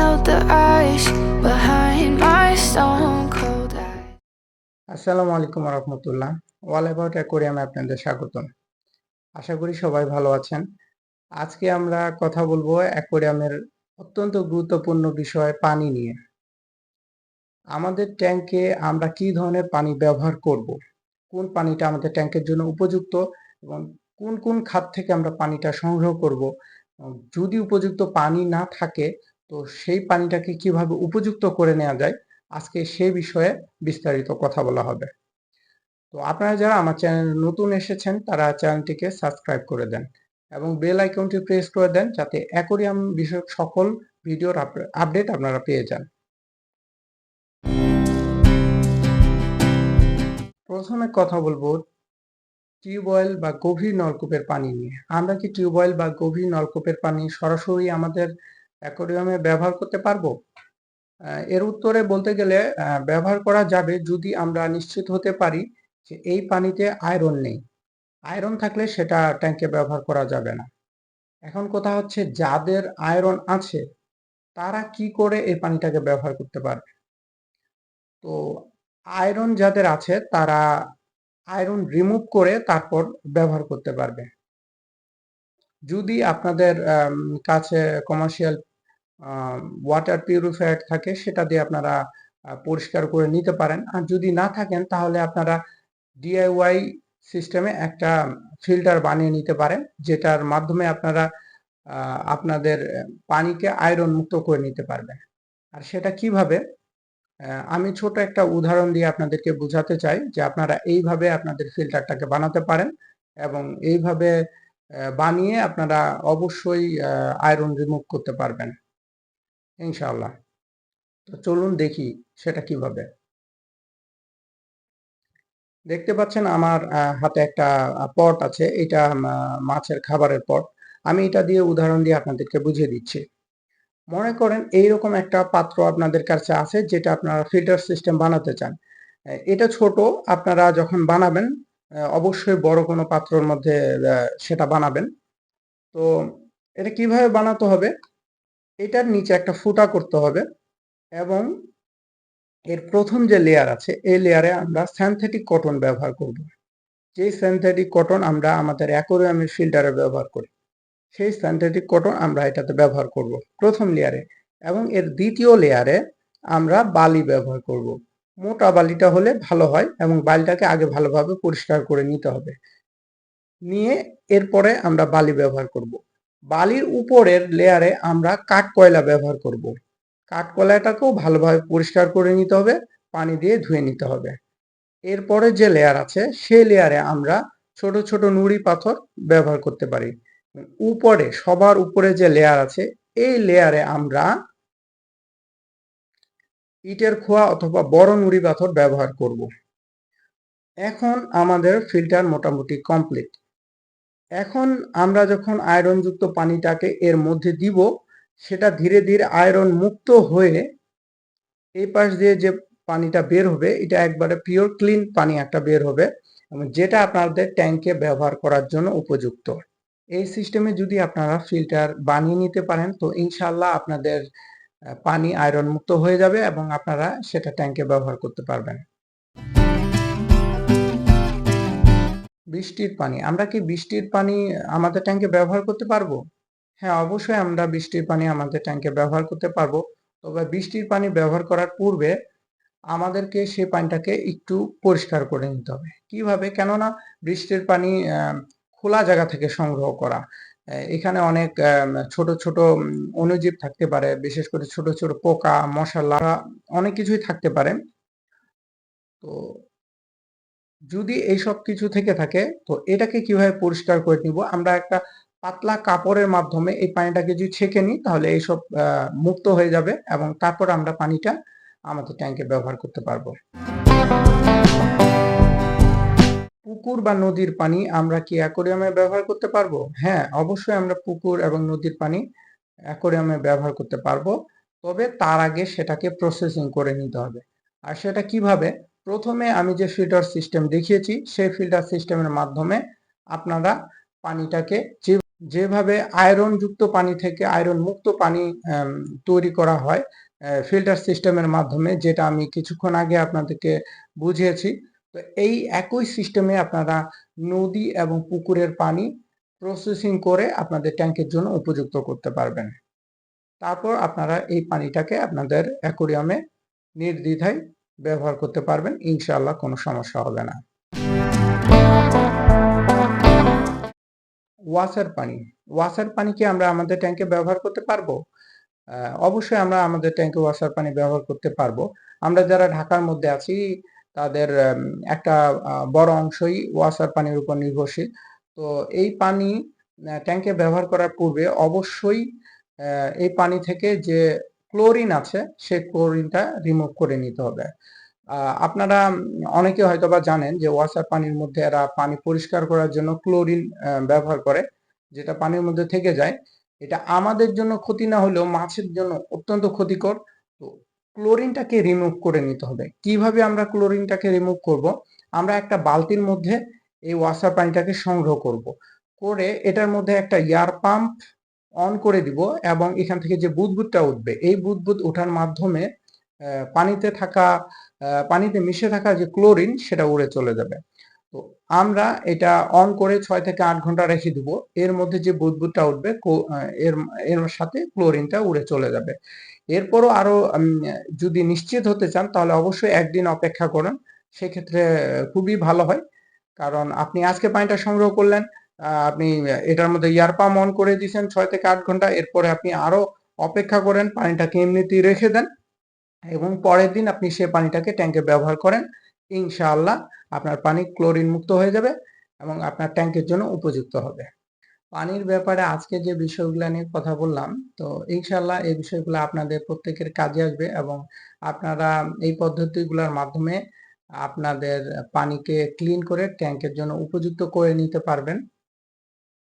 melt the ice behind my stone cold eyes. আসসালামু আলাইকুম রহমতুল্লাহ। ওয়াল about অ্যাকোরিয়ামে আপনাদের স্বাগতম। আশা করি সবাই ভালো আছেন। আজকে আমরা কথা বলব অ্যাকোরিয়ামের অত্যন্ত গুরুত্বপূর্ণ বিষয় পানি নিয়ে। আমাদের ট্যাঙ্কে আমরা কি ধরনের পানি ব্যবহার করব? কোন পানিটা আমাদের ট্যাঙ্কের জন্য উপযুক্ত? এবং কোন কোন খাত থেকে আমরা পানিটা সংগ্রহ করব? যদি উপযুক্ত পানি না থাকে তো সেই পানিটাকে কীভাবে উপযুক্ত করে নেওয়া যায়, আজকে সেই বিষয়ে বিস্তারিত কথা বলা হবে। তো আপনারা যারা আমার চ্যানেলে নতুন এসেছেন, তারা চ্যানেলটিকে সাবস্ক্রাইব করে দেন এবং বেল আইকনটি প্রেস করে দেন যাতে অ্যাকোরিয়াম বিষয়ক সকল ভিডিওর আপডেট আপনারা পেয়ে যান। প্রথমে কথা বলব টিউবওয়েল বা গভীর নলকূপের পানি নিয়ে। আমরা কি টিউবওয়েল বা গভীর নলকূপের পানি সরাসরি আমাদের অ্যাকোরিয়ামে ব্যবহার করতে পারব? এর উত্তরে বলতে গেলে ব্যবহার করা যাবে যদি আমরা নিশ্চিত হতে পারি যে এই পানিতে আয়রন নেই। আয়রন থাকলে সেটা ট্যাঙ্কে ব্যবহার করা যাবে না। এখন কথা হচ্ছে যাদের আয়রন আছে, তারা কি করে এই পানিটাকে ব্যবহার করতে পারবে? তো আয়রন যাদের আছে, তারা আয়রন রিমুভ করে তারপর ব্যবহার করতে পারবে। যদি আপনাদের কাছে কমার্শিয়াল ওয়াটার পিউরিফায়ার থাকে, সেটা দিয়ে আপনারা পরিষ্কার করে নিতে পারেন। আর যদি না থাকেন, তাহলে আপনারা ডিআইওয়াই সিস্টেমে একটা ফিল্টার বানিয়ে নিতে পারেন, যেটার মাধ্যমে আপনারা আপনাদের পানিকে আয়রন মুক্ত করে নিতে পারবেন। আর সেটা কীভাবে? আমি ছোট একটা উদাহরণ দিয়ে আপনাদেরকে বোঝাতে চাই যে আপনারা এইভাবে আপনাদের ফিল্টারটাকে বানাতে পারেন এবং এইভাবে বানিয়ে আপনারা অবশ্যই আয়রন রিমুভ করতে পারবেন। ইনশাআল্লাহ। তো চলুন দেখি সেটা কীভাবে। দেখতে পাচ্ছেন আমার হাতে একটা পট আছে। এটা মাছের খাবারের পট। আমি এটা দিয়ে উদাহরণ দিয়ে আপনাদেরকে বুঝিয়ে দিচ্ছি। মনে করেন এইরকম একটা পাত্র আপনাদের কাছে আছে যেটা আপনারা ফিল্টার সিস্টেম বানাতে চান। এটা ছোট, আপনারা যখন বানাবেন অবশ্যই বড় কোনো পাত্রর মধ্যে সেটা বানাবেন। তো এটা কীভাবে বানাতে হবে? এটার নিচে একটা ফুটা করতে হবে এবং এর প্রথম যে লেয়ার আছে, এই লেয়ারে আমরা সিনথেটিক কটন ব্যবহার করব। যে সিনথেটিক কটন আমরা আমাদের অ্যাকোরিয়ামের ফিল্টারে ব্যবহার করি, সেই সিনথেটিক কটন আমরা এটাতে ব্যবহার করব প্রথম লেয়ারে এবং এর দ্বিতীয় লেয়ারে আমরা বালি ব্যবহার করব। মোটা বালিটা হলে ভালো হয় এবং বালিটাকে আগে ভালোভাবে পরিষ্কার করে নিতে হবে। নিয়ে এরপরে আমরা বালি ব্যবহার করব। বালির উপরের লেয়ারে আমরা কাঠ কয়লা ব্যবহার করব। কাঠ কয়লাটাকেও ভালোভাবে পরিষ্কার করে নিতে হবে, পানি দিয়ে ধুয়ে নিতে হবে। এরপরে যে লেয়ার আছে, সেই লেয়ারে আমরা ছোট ছোট নুড়ি পাথর ব্যবহার করতে পারি। উপরে, সবার উপরে যে লেয়ার আছে, এই লেয়ারে আমরা ইটের খোয়া অথবা বড় নুড়ি পাথর ব্যবহার করব। এখন আমাদের ফিল্টার মোটামুটি কমপ্লিট এখন আমরা যখন আয়রনযুক্ত পানিটাকে এর মধ্যে দিব, সেটা ধীরে ধীরে আয়রন মুক্ত হয়ে এই পাশ দিয়ে যে পানিটা বের হবে, এটা একবারে পিওর ক্লিন পানি একটা বের হবে এবং যেটা আপনাদের ট্যাঙ্কে ব্যবহার করার জন্য উপযুক্ত। এই সিস্টেমে যদি আপনারা ফিল্টার বানিয়ে নিতে পারেন, তো ইনশাল্লাহ আপনাদের পানি আয়রন মুক্ত হয়ে যাবে এবং আপনারা সেটা ট্যাঙ্কে ব্যবহার করতে পারবেন। বৃষ্টির পানি। আমরা কি বৃষ্টির পানি আমাদের ট্যাঙ্কে ব্যবহার করতে পারব? হ্যাঁ অবশ্যই আমরা বৃষ্টির পানি আমাদের ট্যাঙ্কে ব্যবহার করতে পারব। তবে বৃষ্টির পানি ব্যবহার করার পূর্বে আমাদেরকে সেই পানিটাকে একটু পরিষ্কার করে নিতে হবে। কীভাবে? কেননা বৃষ্টির পানি খোলা জায়গা থেকে সংগ্রহ করা। এখানে অনেক ছোট ছোট অণুজীব থাকতে পারে, বিশেষ করে ছোট ছোট পোকা, মশা অনেক কিছুই থাকতে পারে। তো যদি এইসব কিছু থেকে থাকে, তো এটাকে কীভাবে পরিষ্কার করে নিব? আমরা একটা পাতলা কাপড়ের মাধ্যমে এই পানিটাকে যদি ছেঁকে নিই, তাহলে এইসব মুক্ত হয়ে যাবে এবং তারপর আমরা পানিটা আমাদের ট্যাঙ্কে ব্যবহার করতে পারব। পুকুর বা নদীর পানি আমরা কি অ্যাকোরিয়ামে ব্যবহার করতে পারব? হ্যাঁ অবশ্যই আমরা পুকুর এবং নদীর পানি অ্যাকোরিয়ামে ব্যবহার করতে পারব। তবে তার আগে সেটাকে প্রসেসিং করে নিতে হবে। আর সেটা কীভাবে? প্রথমে আমি যে ফিল্টার সিস্টেম দেখিয়েছি, সেই ফিল্টার সিস্টেমের মাধ্যমে আপনারা পানিটাকে যে, যেভাবে আয়রনযুক্ত পানি থেকে আয়রন মুক্ত পানি তৈরি করা হয় ফিল্টার সিস্টেমের মাধ্যমে, যেটা আমি কিছুক্ষণ আগে আপনাদেরকে বুঝিয়েছি, তো এই একই সিস্টেমে আপনারা নদী এবং পুকুরের পানি প্রসেসিং করে আপনাদের ট্যাঙ্কের জন্য উপযুক্ত করতে পারবেন। তারপর আপনারা এই পানিটাকে আপনাদের অ্যাকোরিয়ামে নির্দ্বিধায় ব্যবহার করতে পারবেন, ইনশাআল্লাহ কোনো সমস্যা হবে না। ওয়াসার পানি ওয়াসার পানি কি আমরা আমাদের ট্যাঙ্কে ব্যবহার করতে পারব? অবশ্যই আমরা আমাদের ট্যাঙ্কে ওয়াসার পানি ব্যবহার করতে পারব। আমরা যারা ঢাকার মধ্যে আছি, তাদের একটা বড় অংশই ওয়াসার পানির উপর নির্ভরশীল। তো এই পানি ট্যাঙ্কে ব্যবহার করার পূর্বে অবশ্যই এই পানি থেকে যে ক্লোরিন আছে সেই ক্লোরিনটা রিমুভ করে নিতে হবে। আপনারা অনেকে হয়তো বা জানেন যে ওয়াসার পানির মধ্যে এরা পানি পরিষ্কার করার জন্য ক্লোরিন ব্যবহার করে, যেটা পানির মধ্যে থেকে যায়। এটা আমাদের জন্য ক্ষতি না হলেও মাছের জন্য অত্যন্ত ক্ষতিকর। তো ক্লোরিনটাকে রিমুভ করে নিতে হবে। কীভাবে আমরা ক্লোরিনটাকে রিমুভ করব? আমরা একটা বালতির মধ্যে এই ওয়াসার পানিটাকে সংগ্রহ করব। করে এটার মধ্যে একটা এয়ার পাম্প অন করে দিব এবং এখান থেকে যে বুদবুদটা উঠবে, এই বুদবুদ ওঠার মাধ্যমে পানিতে থাকা পানিতে মিশে থাকা যে ক্লোরিন সেটা উড়ে চলে যাবে। তো আমরা এটা অন করে ছয় থেকে আট ঘণ্টা রেখে দিব, এর মধ্যে যে বুদবুদটা উঠবে এর এর সাথে ক্লোরিনটা উড়ে চলে যাবে। এরপরও আরও যদি নিশ্চিত হতে চান, তাহলে অবশ্যই একদিন অপেক্ষা করুন, সেক্ষেত্রে খুবই ভালো হয়। কারণ আপনি আজকে পানিটা সংগ্রহ করলেন আপনি এটার মধ্যে ইয়ার পাম্প অন করে দিয়েছেন ছয় থেকে আট ঘণ্টা। এরপরে আপনি আরও অপেক্ষা করেন, পানিটাকে এমনিতেই রেখে দেন এবং পরের দিন আপনি সে পানিটাকে ট্যাঙ্কে ব্যবহার করেন। ইনশাআল্লাহ আপনার পানি ক্লোরিন মুক্ত হয়ে যাবে এবং আপনার ট্যাঙ্কের জন্য উপযুক্ত হবে। পানির ব্যাপারে আজকে যে বিষয়গুলো নিয়ে কথা বললাম, তো ইনশাআল্লাহ এই বিষয়গুলো আপনাদের প্রত্যেকের কাজে আসবে এবং আপনারা এই পদ্ধতিগুলোর মাধ্যমে আপনাদের পানিকে ক্লিন করে ট্যাঙ্কের জন্য উপযুক্ত করে নিতে পারবেন।